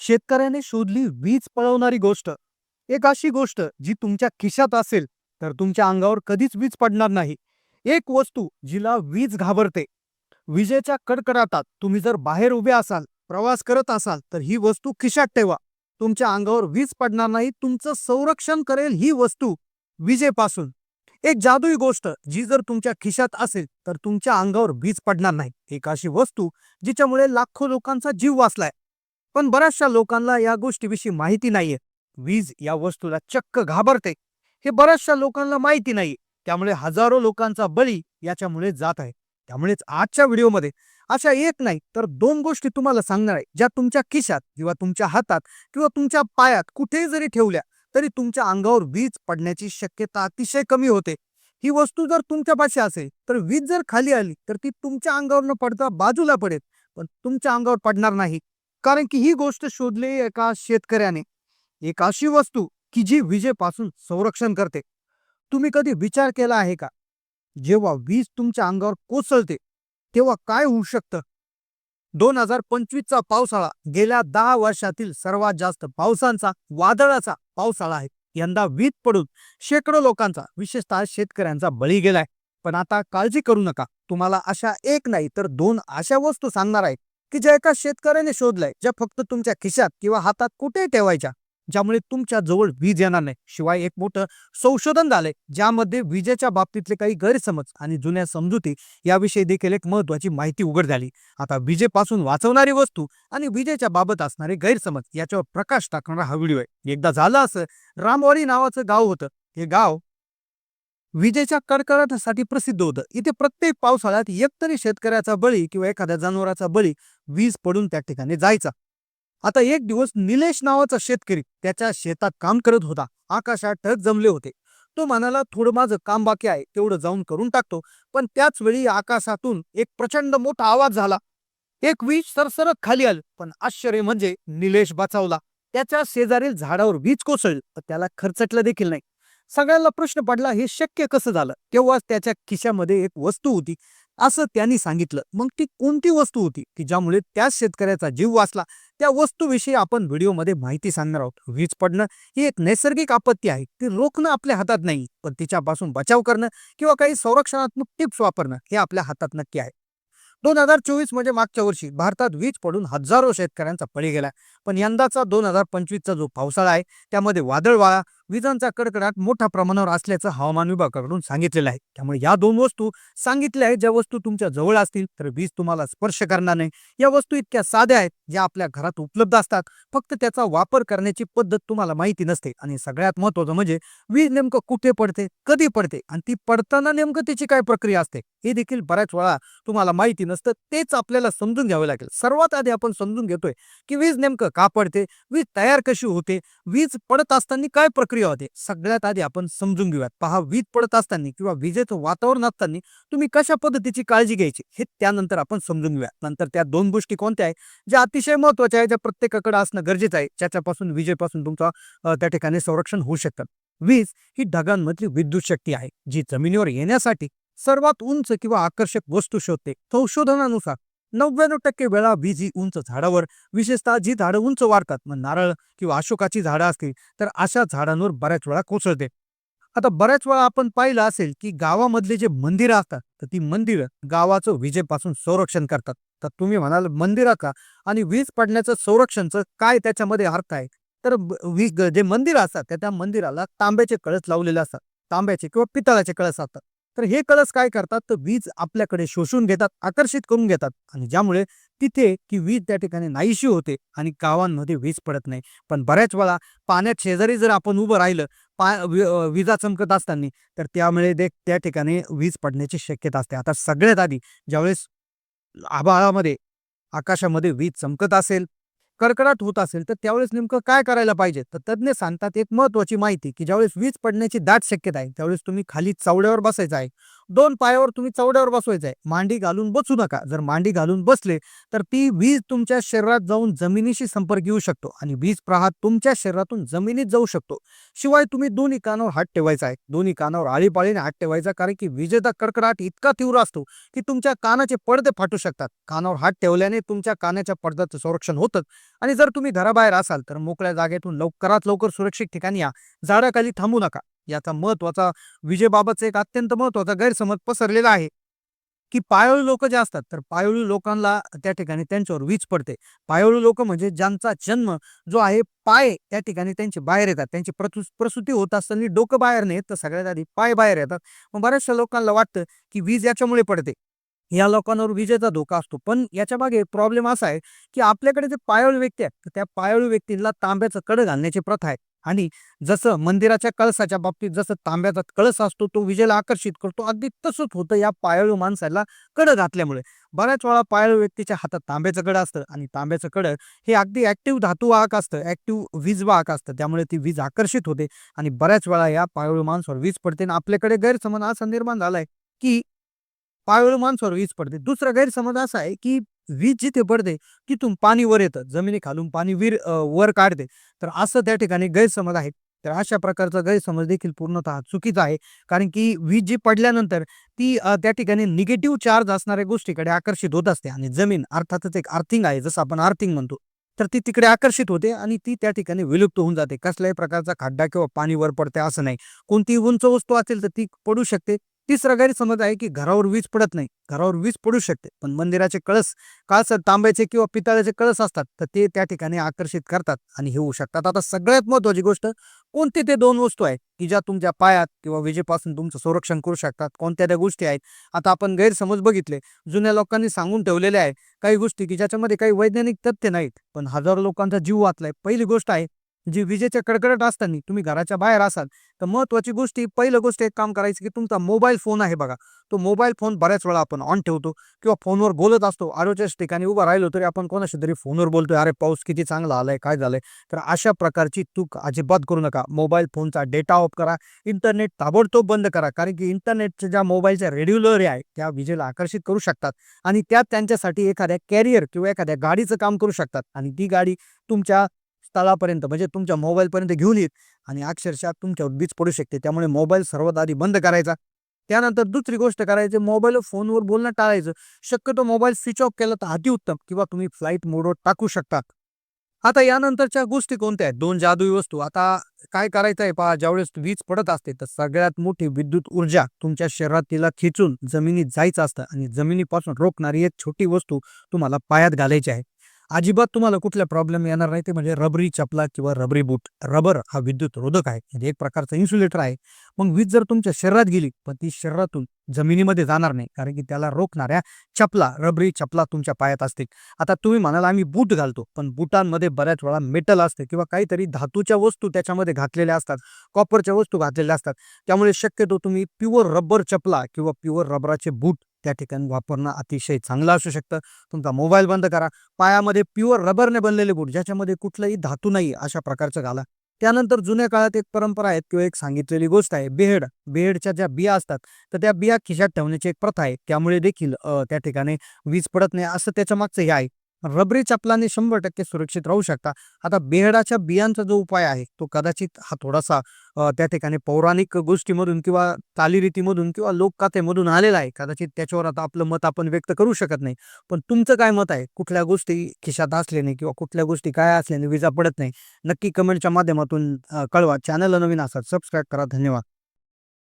शेतकऱ्याने शोधली वीज पळवणारी गोष्ट. एक अशी गोष्ट जी तुमच्या खिशात असेल तर तुमच्या अंगावर कधीच वीज पडणार नाही. एक वस्तू जिला वीज घाबरते. विजेच्या कडकडाटात तुम्ही जर बाहेर उभे असाल प्रवास करत असाल तर ही वस्तू खिशात ठेवा. तुमच्या अंगावर वीज पडणार नाही तुमचं संरक्षण करेल ही वस्तू विजेपासून. एक जादुई गोष्ट जी जर तुमच्या खिशात असेल तर तुमच्या अंगावर वीज पडणार नाही. एक अशी वस्तू जिच्यामुळे लाखो लोकांचा जीव वाचलाय. पण बऱ्याचशा लोकांना या गोष्टीविषयी माहिती नाहीये. वीज या वस्तूला चक्क घाबरते. हे बऱ्याचशा लोकांना माहिती नाही त्यामुळे हजारो लोकांचा बळी याच्यामुळे जात आहे. त्यामुळेच आजच्या व्हिडिओमध्ये अशा एक नाही तर दोन गोष्टी तुम्हाला सांगणार आहे. ज्या तुमच्या खिशात किंवा तुमच्या हातात किंवा तुमच्या पायात कुठेही जरी ठेवल्या तरी तुमच्या अंगावर वीज पडण्याची शक्यता अतिशय कमी होते. ही वस्तू जर तुमच्यापाशी असेल तर वीज जर खाली आली तर ती तुमच्या अंगावर न पडता बाजूला पडेल. पण तुमच्या अंगावर पडणार नाही. कारण की ही गोष्ट शोधली एका शेतकऱ्याने. एक अशी वस्तू की जी विजेपासून संरक्षण करते. तुम्ही कधी विचार केला आहे का? जेव्हा वीज तुमच्या अंगावर कोसळते तेव्हा काय होऊ शकतं? दोन हजार पंचवीसचा पावसाळा गेल्या दहा वर्षातील सर्वात जास्त पावसांचा वादळाचा पावसाळा आहे. यंदा वीज पडून शेकडो लोकांचा विशेषतः शेतकऱ्यांचा बळी गेलाय. पण आता काळजी करू नका. तुम्हाला अशा एक नाही तर दोन अशा वस्तू सांगणार आहेत की ज्या एका शेतकऱ्याने शोधलाय ज्या फक्त तुमच्या खिशात किंवा हातात कुठे ठेवायच्या ज्यामुळे तुमच्या जवळ वीज येणार नाही. शिवाय एक मोठं संशोधन झालंय ज्यामध्ये विजेच्या बाबतीतले काही गैरसमज आणि जुन्या समजुती याविषयी देखील एक महत्वाची माहिती उघड झाली. आता विजेपासून वाचवणारी वस्तू आणि विजेच्या बाबत असणारे गैरसमज याच्यावर प्रकाश टाकणारा हा व्हिडिओ आहे. एकदा झालं असं रामवाडी नावाचं गाव होतं. हे गाव विजेच्या कडकडाटासाठी प्रसिद्ध होतं. इथे प्रत्येक पावसाळ्यात एकतरी शेतकऱ्याचा बळी किंवा एखाद्या जनावराचा बळी वीज पडून त्या ठिकाणी जायचा. आता एक दिवस निलेश नावाचा शेतकरी त्याच्या शेतात काम करत होता. आकाशात ढग जमले होते. तो म्हणाला थोडं माझं काम बाकी आहे तेवढं जाऊन करून टाकतो. पण त्याच वेळी आकाशातून एक प्रचंड मोठा आवाज झाला. एक वीज सरसरत खाली आल पण आश्चर्य म्हणजे निलेश बचावला. त्याच्या शेजारील झाडावर वीज कोसळली त्याला खर्चटलं देखील नाही. सगळ्यांना प्रश्न पडला हे शक्य कसं झालं? तेव्हाच त्याच्या खिशामध्ये एक वस्तू होती असं त्यांनी सांगितलं. मग ती कोणती वस्तू होती की ज्यामुळे त्या शेतकऱ्याचा जीव वाचला? त्या वस्तूविषयी आपण व्हिडिओमध्ये माहिती सांगणार आहोत. वीज पडणं ही एक नैसर्गिक आपत्ती आहे. ती रोखणं आपल्या हातात नाही पण तिच्यापासून बचाव करणं किंवा काही संरक्षणात्मक टिप्स वापरणं हे आपल्या हातात नक्की आहे. दोन हजार चोवीस म्हणजे मागच्या वर्षी भारतात वीज पडून हजारो शेतकऱ्यांचा पळी गेला. पण यंदाचा दोन हजार पंचवीसचा जो पावसाळा आहे त्यामध्ये वादळवाळा विजांचा कडकडाट मोठ्या प्रमाणावर असल्याचं हवामान विभागाकडून सांगितलेलं आहे. त्यामुळे या दोन वस्तू सांगितल्या आहेत. ज्या वस्तू तुमच्या जवळ असतील तर वीज तुम्हाला स्पर्श करणार नाही. या वस्तू इतक्या साध्या आहेत ज्या आपल्या घरात उपलब्ध असतात. फक्त त्याचा वापर करण्याची पद्धत तुम्हाला माहिती नसते. आणि सगळ्यात महत्वाचं म्हणजे वीज नेमकं कुठे पडते कधी पडते आणि ती पडताना नेमकं त्याची काय प्रक्रिया असते हे देखील बऱ्याच वेळा तुम्हाला माहिती नसतं. तेच आपल्याला समजून घ्यावं लागेल. सर्वात आधी आपण समजून घेतोय की वीज नेमकं का पडते वीज तयार कशी होते वीज पडत असताना काय प्रक्रिया होते. सगळ्यात आधी आपण समजून घेऊयात. पहा वीज पडत असताना किंवा विजेचं वातावरण असताना तुम्ही कशा पद्धतीची काळजी घ्यायची हे त्यानंतर आपण समजून घेऊयात. नंतर त्या दोन गोष्टी कोणत्या आहे ज्या अतिशय महत्त्वाच्या आहे ज्या प्रत्येकाकडे असणं गरजेचं आहे ज्याच्यापासून विजेपासून तुमचा त्या ठिकाणी संरक्षण होऊ शकतं. वीज ही ढगांमधली विद्युत शक्ती आहे जी जमिनीवर येण्यासाठी सर्वात उंच किंवा आकर्षक वस्तू शोधते. संशोधनानुसार नव्याण्णव टक्के वेळा बीज ही उंच झाडावर विशेषतः जी झाडं उंच वाढतात मग नारळ किंवा अशोकाची झाडं असतील तर अशा झाडांवर बऱ्याच वेळा कोसळते. आता बऱ्याच वेळा आपण पाहिलं असेल की गावामधले जे मंदिरं असतात तर ती मंदिरं गावाचं विजेपासून संरक्षण करतात. तर तुम्ही म्हणाल मंदिराचा का आणि वीज पडण्याचं संरक्षणचं काय त्याच्यामध्ये अर्थ आहे? तर वीज जे मंदिर असतात त्या त्या मंदिराला तांब्याचे कळस लावलेले असतात. तांब्याचे किंवा पितळाचे कळस असतात. तर हे कळस काय करतात? तर वीज आपल्याकडे शोषून घेतात आकर्षित करून घेतात. आणि ज्यामुळे तिथे की वीज त्या ठिकाणी नाहीशी होते आणि गावांमध्ये वीज पडत नाही. पण बऱ्याच वेळा पाण्यात शेजारी जर आपण उभं राहिलं पा विजा चमकत असताना तर त्यामुळे दे त्या ठिकाणी वीज पडण्याची शक्यता असते. आता सगळ्यात आधी ज्यावेळेस आभाळामध्ये आकाशामध्ये वीज चमकत असेल कडकडाट होत असेल तर त्यावेळेस नेमकं काय करायला पाहिजे? तर तज्ज्ञ सांगतात एक महत्वाची माहिती की ज्यावेळेस वीज पडण्याची दाट शक्यता आहे त्यावेळेस तुम्ही खाली चावड्यावर बसायचं आहे. दोन पायावर तुम्ही चवड्यावर बसवायचं आहे मांडी घालून बसू नका. जर मांडी घालून बसले तर ती वीज तुमच्या शरीरात जाऊन जमिनीशी संपर्क येऊ शकतो आणि वीज प्रहार तुमच्या शरीरातून जमिनीत जाऊ शकतो. शिवाय तुम्ही दोन्ही कानावर हात ठेवायचा आहे. दोन्ही कानावर आळीपाळीने हात ठेवायचा कारण की विजेचा कडकडाट इतका तीव्र असतो की तुमच्या कानाचे पडदे फाटू शकतात. कानावर हात ठेवल्याने तुमच्या कानाच्या पडद्याचं संरक्षण होतं. आणि जर तुम्ही घराबाहेर असाल तर मोकळ्या जागेतून लवकरात लवकर सुरक्षित ठिकाणी या. झाडाखाली थांबू नका. याचा महत्त्वाचा विजयबाबतचा एक अत्यंत महत्त्वाचा गैरसमज पसरलेला आहे की पायोळी लोक जे असतात तर पायोळी लोकांना त्या ठिकाणी त्यांच्यावर वीज पडते. पायोळी लोक म्हणजे ज्यांचा जन्म जो आहे पाय त्या ठिकाणी त्यांचे बाहेर येतात. त्यांची प्रतु प्रसूती होत असताना डोकं बाहेर नाही तर सगळ्यात आधी पाय बाहेर येतात. मग बऱ्याचशा लोकांना वाटतं की वीज याच्यामुळे पडते. या लोकांवर विजेचा धोका असतो. पण याच्या मागे प्रॉब्लेम असा आहे की आपल्याकडे जे पायोळी व्यक्ती आहेत तर त्या पायोळी व्यक्तींना तांब्याचं कडं घालण्याची प्रथा आहे. आणि जसं मंदिराच्या कळसाच्या बाबतीत जसं तांब्याचा कळस असतो तो विजेला आकर्षित करतो. अगदी तसंच होतं या पायाळू माणसाला कड घातल्यामुळे. बऱ्याच वेळा पायाळू व्यक्तीच्या हातात तांब्याचं कडं असतं आणि तांब्याचं कडं हे अगदी ऍक्टिव्ह धातू वाहक असतं ऍक्टिव्ह वीज वाहक असतं. त्यामुळे ती वीज आकर्षित होते आणि बऱ्याच वेळा या पायाळू माणसावर वीज पडते आणि आपल्याकडे गैरसमज असा निर्माण झालाय की पायाळू माणसावर वीज पडते. दुसरा गैरसमज असा आहे की वीज जिथे पडते तिथून पाणी वर येतं. जमिनी खालून पाणी वीर वर काढते. तर असं त्या ठिकाणी गैरसमज आहे तर अशा प्रकारचा गैरसमज देखील पूर्णतः चुकीचा आहे. कारण की वीज जी पडल्यानंतर ती त्या ठिकाणी निगेटिव्ह चार्ज असणाऱ्या गोष्टीकडे आकर्षित होत असते. आणि जमीन अर्थातच एक आर्थिंग आहे जसं आपण आर्थिंग म्हणतो. तर ती तिकडे आकर्षित होते आणि ती त्या ठिकाणी विलुप्त होऊन जाते. कसल्याही प्रकारचा खड्डा किंवा पाणी वर पडते असं नाही. कोणतीही उंच वस्तू असेल तर ती पडू शकते. तिसरा गैरसमज आहे की घरावर वीज पडत नाही. घरावर वीज पडू शकते पण मंदिराचे कळस काळसर तांब्याचे किंवा पितळाचे कळस असतात तर ते त्या ठिकाणी आकर्षित करतात आणि हे होऊ शकतात. आता सगळ्यात महत्वाची गोष्ट कोणते ते दोन वस्तू आहेत की ज्या तुमच्या पायात किंवा विजेपासून तुमचं संरक्षण करू शकतात? कोणत्या त्या गोष्टी आहेत? आता आपण गैरसमज बघितले जुन्या लोकांनी सांगून ठेवलेले आहे काही गोष्टी की ज्याच्यामध्ये काही वैज्ञानिक तथ्य नाहीत पण हजारो लोकांचा जीव वाचलाय. पहिली गोष्ट आहे जी विजेच्या कडकडट असताना तुम्ही घराच्या बाहेर असाल तर महत्वाची गोष्टी पहिलं गोष्ट एक काम करायची की तुमचा मोबाईल फोन आहे बघा. तो मोबाईल फोन बऱ्याच वेळा आपण ऑन ठेवतो किंवा फोनवर बोलत असतो. आरोच्याच ठिकाणी उभा राहिलो तरी आपण कोणाशी तरी फोनवर बोलतोय. अरे पाऊस किती चांगला आलाय काय झालंय? तर अशा प्रकारची चूक अजिबात करू नका. मोबाईल फोनचा डेटा ऑफ करा. इंटरनेट ताबडतोब बंद करा. कारण की इंटरनेटच्या ज्या मोबाईलच्या रेड्युलर आहे त्या विजेला आकर्षित करू शकतात. आणि त्या त्यांच्यासाठी एखाद्या कॅरियर किंवा एखाद्या गाडीचं काम करू शकतात. आणि ती गाडी तुमच्या स्थळापर्यंत म्हणजे तुमच्या मोबाईलपर्यंत घेऊन येत आणि अक्षरशः तुमच्यावर वीज पडू शकते. त्यामुळे मोबाईल सर्वात आधी बंद करायचा. त्यानंतर दुसरी गोष्ट करायची मोबाईल फोनवर बोलणं टाळायचं. शक्यतो मोबाईल स्विच ऑफ केला तर अतिउत्तम किंवा तुम्ही फ्लाईट मोडवर टाकू शकता. आता यानंतरच्या गोष्टी कोणत्या आहेत? दोन जादुई वस्तू. आता काय करायचं आहे पहा ज्यावेळेस वीज पडत असते तर सगळ्यात मोठी विद्युत ऊर्जा तुमच्या शरीरात तिला खिचून जमिनीत जायचं असतं आणि जमिनीपासून रोखणारी एक छोटी वस्तू तुम्हाला पायात घालायची आहे. अजिबात तुम्हाला कुठल्या प्रॉब्लेम येणार नाही. ते म्हणजे रबरी चपला किंवा रबरी बूट रबर हा विद्युत रोधक आहे. म्हणजे एक प्रकारचा इन्सुलेटर आहे. मग वीज जर तुमच्या शरीरात गेली पण ती शरीरातून जमिनीमध्ये जाणार नाही. कारण की त्याला रोखणाऱ्या चपला रबरी चपला तुमच्या पायात असतील. आता तुम्ही म्हणाल आम्ही बूट घालतो पण बुटांमध्ये बऱ्याच वेळा मेटल असते किंवा काहीतरी धातूच्या वस्तू त्याच्यामध्ये घातलेल्या असतात. कॉपरच्या वस्तू घातलेल्या असतात. त्यामुळे शक्यतो तुम्ही प्युअर रबर चपला किंवा प्युअर रबराचे बूट त्या ठिकाणी वापरणं अतिशय चांगलं असू शकतं. तुमचा मोबाईल बंद करा. पायामध्ये प्युअर रबरने बनलेले बूट ज्याच्यामध्ये कुठलाही धातू नाही अशा प्रकारचं घाला. त्यानंतर जुन्या काळात एक परंपरा आहे किंवा एक सांगितलेली गोष्ट आहे बेहेड. बेहेडच्या ज्या बिया असतात तर त्या बिया खिशात ठेवण्याची एक प्रथा आहे. त्यामुळे देखील त्या ठिकाणी वीज पडत नाही असं त्याच्या मागचं हे आहे. रबरी चपलाने शंभर टक्के सुरक्षित राहू शकता. आता बेहडाच्या बियांचा जो उपाय आहे तो कदाचित हा थोडासा त्या ठिकाणी पौराणिक गोष्टीमधून किंवा चालीरीतीमधून किंवा लोककथेमधून आलेला आहे. कदाचित त्याच्यावर आता आपलं मत आपण व्यक्त करू शकत नाही. पण तुमचं काय मत आहे? कुठल्या गोष्टी खिशात असल्याने किंवा कुठल्या गोष्टी काय असल्याने विजा पडत नाही? नक्की कमेंटच्या माध्यमातून कळवा. चॅनलला नवीन असतात सबस्क्राईब करा. धन्यवाद.